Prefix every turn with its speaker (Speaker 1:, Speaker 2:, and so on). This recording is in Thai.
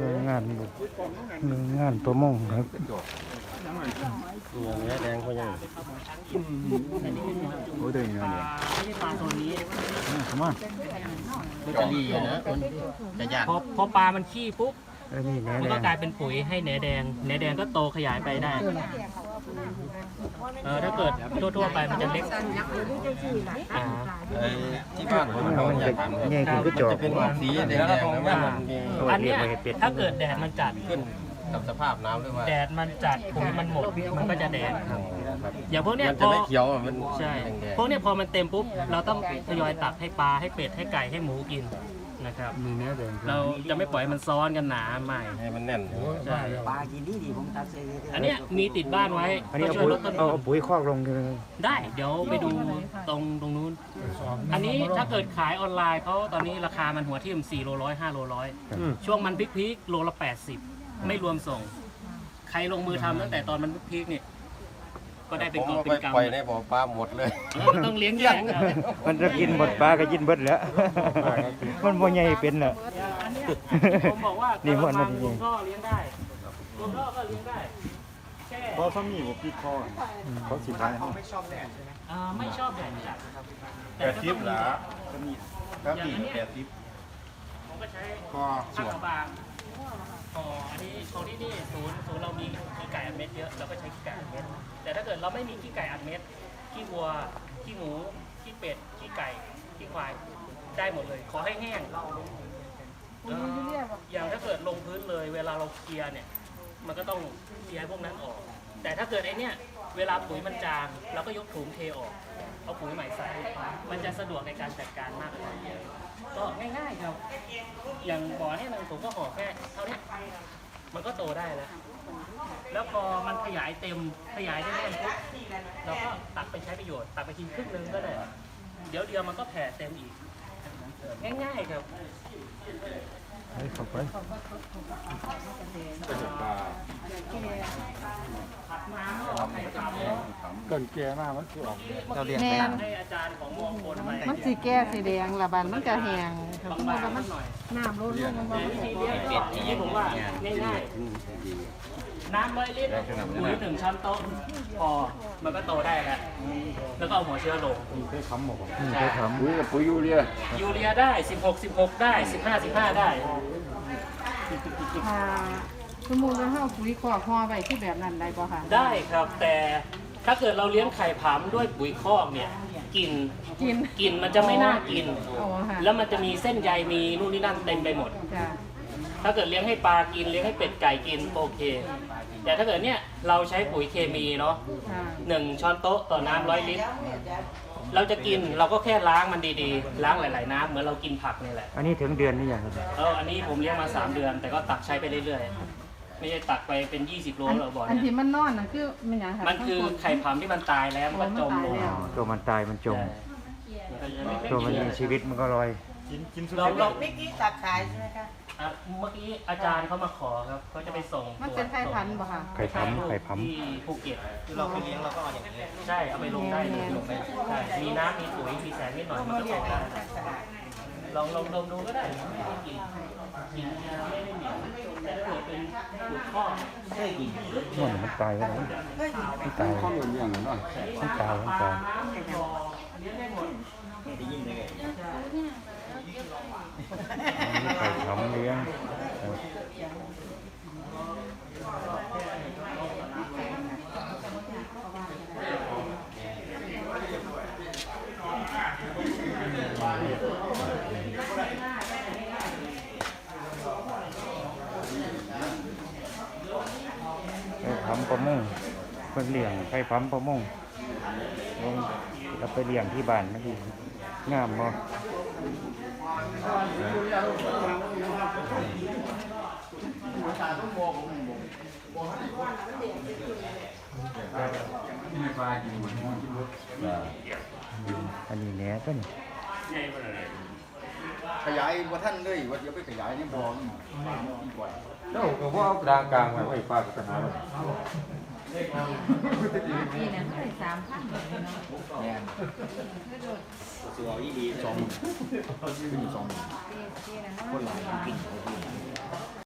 Speaker 1: โรงงานบุโรงงานประมงครับ
Speaker 2: เนื้อแดงเขายัง
Speaker 1: โอ้เด้งเนี่ย
Speaker 3: ไม่ใช่ปลาตัวนี้
Speaker 1: เข้ามา
Speaker 2: มันจะดีอะนะมันจะยาก
Speaker 3: พอพอปลามันขี้ปุ๊บ
Speaker 1: เอ้ยนี่แหน
Speaker 3: มัน
Speaker 1: แด
Speaker 3: ก็
Speaker 1: ง
Speaker 3: กลายเป็นปุ๋ยให้แหนแดงแหนแดงก็โตขยายไปได้ เออถ้าเกิดทั่วๆไปมันจะเล็กอ่า
Speaker 2: ไอ้ที่บ้านผมเขาอยากทำ
Speaker 1: ใหญ่ขึ้นก็จอก
Speaker 2: จะเป็นสีแดงๆแล้วมันมี
Speaker 3: อันเนี้ยถ้าเกิดแดดมันจัด
Speaker 2: ขึ้นกับสภาพน้ำหรือว่า
Speaker 3: แดดมันจัดปุ๋ยมันหมดมันก็จะแดง
Speaker 2: ครับ
Speaker 3: อย่างพวกเนี้ย
Speaker 2: มัน
Speaker 3: พ
Speaker 2: จะ
Speaker 3: อ
Speaker 2: ไม่เขียวอะมัน
Speaker 3: ใช่
Speaker 2: แดง
Speaker 3: พวกเนี้ยพอมันเต็มปุ๊บเราต้องทยอยตักให้ปลาให้เป็ดให้ไก่ให้หมูกิน นะครับ
Speaker 1: มีเนื้อแดง
Speaker 3: เราจะไม่ปล่อยให้มันซ้อนกันหนาใหม่
Speaker 2: ๆให้มันแน่น
Speaker 3: ใช่
Speaker 4: ปลากินดีดีผมตัดเสร็จ
Speaker 3: อันเนี้ยมีติดบ้านไว้
Speaker 1: อันนี้
Speaker 3: ก็
Speaker 1: เอา
Speaker 3: ช่วย
Speaker 1: ปุ๋ย
Speaker 3: ลดต้น
Speaker 1: เอา
Speaker 3: ทุ
Speaker 1: เอา
Speaker 3: น
Speaker 1: ปุ๋ยคอกลงเลย
Speaker 3: ได้ เดี๋ยวไปดูตรงตรงนู้น อันนี้ถ้าเกิดขายออนไลน์เขาตอนนี้ราคามันหัวที่ม4โลร้อย5โลร้อยช่วงมันพีคๆโลละ80ไม่รวมส่ง ใครลงมือทำตั้งแต่ตอนมันพีคๆเนี่ย ก็ได้เป็น
Speaker 2: ผม
Speaker 3: กอบ
Speaker 2: เอา
Speaker 3: เป็
Speaker 2: ไป
Speaker 3: นกำ
Speaker 2: ปล่อยในบ่อปลาหมดเลย
Speaker 3: เออมันต้องเลี้ยงแยกนะ
Speaker 1: มันจะกินบดปลาก็กินเบิดแล้วมันบ่ใหญ่เป็นน่ะ
Speaker 3: ผมบอกว่า
Speaker 1: นี่มัน
Speaker 3: กระ
Speaker 1: มันจริ
Speaker 3: มั
Speaker 1: ง
Speaker 3: งก็เลี้ยงได้รวมรอบก็เลี้ยงได้แค่
Speaker 5: เพราะถ้ามีผมพี่คอเขาสิท้ายห้อง
Speaker 3: อ่าไม่ชอบแดดจัดครับ
Speaker 5: แปดทิปเหรอก็มีครับมีแปดทิป
Speaker 3: ผมก็ใช้
Speaker 5: คอส
Speaker 3: ผ้า
Speaker 5: วน
Speaker 3: กระบางอ๋ออันนี้ของที่นี่ศูนย์ศูนย์เรามีขี้ไก่อัดเม็ดเยอะเราก็ใช้ขี้ไก่อัดเม็ดแต่ถ้าเกิดเราไม่มีขี้ไก่อัดเม็ดขี้วัวขี้หมูขี้เป็ดขี้ไก่ขี้ควายได้หมดเลย ขอให้แห้งเอ่ออย่างถ้าเกิดลงพื้นเลย เวลาเราเคลียร์เนี่ย มันก็ต้องเคลียร์พวกนั้นออก แต่ถ้าเกิดไอเนี้ย เวลาปุ๋ยมันจางเราก็ยกถุงเทออก เอาปุ๋ยใหม่ใส่ มันจะสะดวกในการจัดการมากกว่าก็ง่ายๆครับ อย่างบ่อเนี่ยหนึงผมก็ห่อแค่เท่านี้มันก็โตได้แล้ว แล้วพอมันขยายเต็มขยายได้แน่นปุ๊บเราก็ตักไปใช้ประโยชน์ ตักไปกินครึ่งนึงก็ได้ เดี๋ยวเดียวมันก็แผ่เต็มอีก ง่ายๆครับ
Speaker 1: ให้เข้าไป
Speaker 5: เกิน แก่มากมันคือออก
Speaker 2: เราเรียน
Speaker 6: แม่
Speaker 2: ไป
Speaker 6: น
Speaker 3: ให้อาจารย์ของมงคลไป
Speaker 6: มันสีแก้สีแดงละบันมันจะแห้งครับ
Speaker 3: บาง
Speaker 6: มัน
Speaker 3: ๆ
Speaker 6: มั
Speaker 3: มันนหน่อย
Speaker 6: น้ำลดลงมันบ่
Speaker 3: แต่วิธีเลี้ยงเป็ดอย่างนี้ผมว่าง่ายๆน้ำร้อยลิตรปุ๋ยหนึ่งช้อนโต๊ะพอมันก็โตได้แล้วแล้วก็เอาหัวเชื้อลง
Speaker 1: นี่เคยทำปุ๋ยกับปุ๋ยยูเรีย
Speaker 3: ยูเรียได้ 16 16 ได้ 15 15 ได้
Speaker 6: ถ้าสมมุติว่าเฮาปุ๋ยกอกห่อไว้ที่แบบนั้นได้บ่คะ
Speaker 3: ได้ครับแต่ ถ้าเกิดเราเลี้ยงไข่ผำด้วยปุ๋ยคอกเนี่ยกลิ่น
Speaker 6: กิน
Speaker 3: กลิ่นมันจะไม่น่ากิน
Speaker 6: อ๋อค่ะ
Speaker 3: แล้วมันจะมีเส้นใยมีนู่นนี่นั่นเต็มไปหมด
Speaker 6: จ้ะ
Speaker 3: ถ้าเกิดเลี้ยงให้ปลากินเลี้ยงให้เป็ดไก่กินโอเค แต่ถ้าเกิดเนี่ยเราใช้ปุ๋ยเคมีเนาะ
Speaker 6: ค่ะ
Speaker 3: หนึ่งช้อนโต๊ะต่อน้ำร้อยลิตร เราจะกินเราก็แค่ล้างมันดีๆ ล้างหลาย ๆ น้ำเหมือนเรากินผักนี่แหละ
Speaker 1: อันนี้ถึงเดือนนี่ยังครับ
Speaker 3: เอออันนี้ผมเลี้ยงมา 3 เดือน แต่ก็ตักใช้ไปเรื่อยๆ ไม่ใช่ตักไปเป็น 20โล
Speaker 6: อัน
Speaker 3: แล้วบ่อ
Speaker 6: อัน
Speaker 3: เนี่ย
Speaker 6: ที่มันนอนน่ะคือมันหยังคะ
Speaker 3: มันคือไข่ผำที่มันตายแล้วมันก็จมลง
Speaker 6: อ๋อ
Speaker 1: ตัวมันตายมันจม
Speaker 3: ใช่
Speaker 1: ตัวมันมีชีวิตมันก็ลอย
Speaker 5: กินกินสุด
Speaker 3: เราเรา
Speaker 4: มิกกี้ตักขายใช่ไหมคะ
Speaker 3: อะเมื่อกี้อาจารย์เขามาขอครับเขาจะไปส่ง
Speaker 6: มันเป็นไข่พันธุ์บ่คะ
Speaker 1: ไข่ผำไข่ผำ
Speaker 3: ที่ภูเก็ต
Speaker 2: คือเราไปเลี้ยงเราก็เอาอย่างนี้
Speaker 3: ใช่เอาไปลงได้เลยลงได้ใช่มีน้ำมีปุ๋ยมีแสงนิดหน่อยมันก็โตได้ลองลองลองดูก็ได้ไม่ได้กินกินยาไม่ได้เหนียวแต่ ถ้าเกิดเป็นปุ๋ยข้อ
Speaker 1: มันมันตายแล้วนะมันตาย
Speaker 5: ข้าวเหนียวอย่างนั้นเนาะ
Speaker 1: มันตายมันตาย
Speaker 3: น้ำในบ่อเลี้ยงได้หมด
Speaker 1: อันนี้ไข่ทำเลี้ยง ปทำประมงเพิ่นเลี้ยงไปทำประมงลงเราไปเลี้ยงที่บ้านมันดีงามบ่อันนี้แหน่ต้น
Speaker 5: ขยายว่าท่านเลยว่าเดี๋ยวไปขยายในบ่อนี่ดีกว่า
Speaker 7: เจ้าก็ว่าเอากลางกลางไว้ไว้ฟ้ากับปัญหาไว้
Speaker 6: นี่เนี่ยมันได้3,000เลยเนาะ
Speaker 5: แน่นตัวอีดีสองขึ้นอยู่สองคนหลายกิน